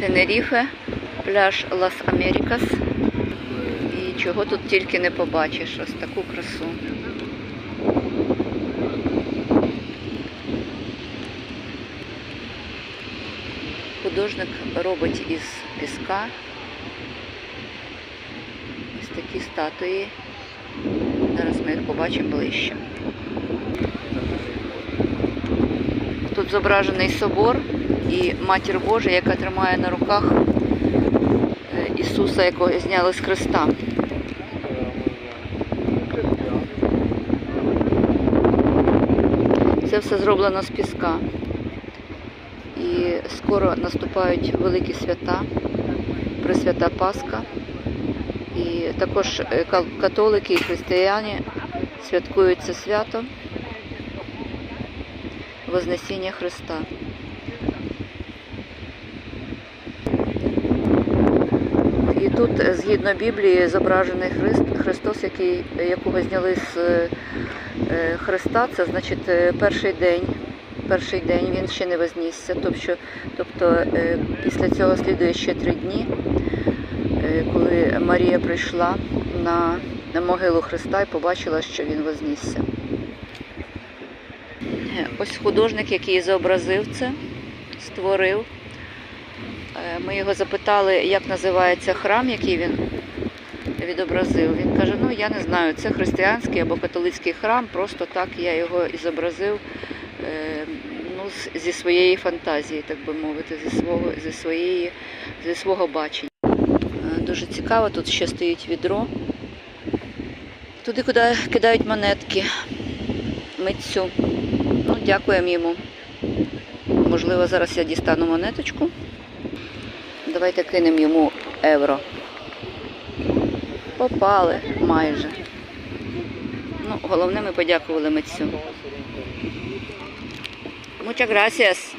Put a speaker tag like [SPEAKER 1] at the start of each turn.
[SPEAKER 1] Тенеріфе, пляж Лас Америкас. І чого тут тільки не побачиш, ось таку красу. Художник робить із піска ось такі статуї. Зараз ми їх побачимо ближче. Тут зображений собор і Матір Божа, яка тримає на руках е, Ісуса, якого зняли з Христа. Це все зроблено з піска. І скоро наступають великі свята, Пресвята Пасха. І також е, католики і християни святкують це свято Вознесіння Христа. І тут, е, згідно Біблії, зображений Христ, Христос, який, якого зняли з е, е, Христа, це значить е, перший день. Перший день він ще не вознісся. Тобто, тобто е, після цього слідує ще три дні, е, коли Марія прийшла на, на могилу Христа і побачила, що він вознісся. Е, Ось художник, який зобразив це, створив. Е, Ми його запитали, як називається храм, який він відобразив. Він каже: ну я не знаю, це християнський або католицький храм, просто так я його і зобразив е, ну, зі своєї фантазії, так би мовити, зі свого, зі своєї, зі свого бачення. Е, Дуже цікаво, тут ще стоїть відро. Туди, куди кидають монетки митцю. Ну, дякуємо йому. Можливо, зараз я дістану монеточку. Давайте кинемо йому евро. Попали майже. Ну, головне, ми подякували митцю. Muchas gracias.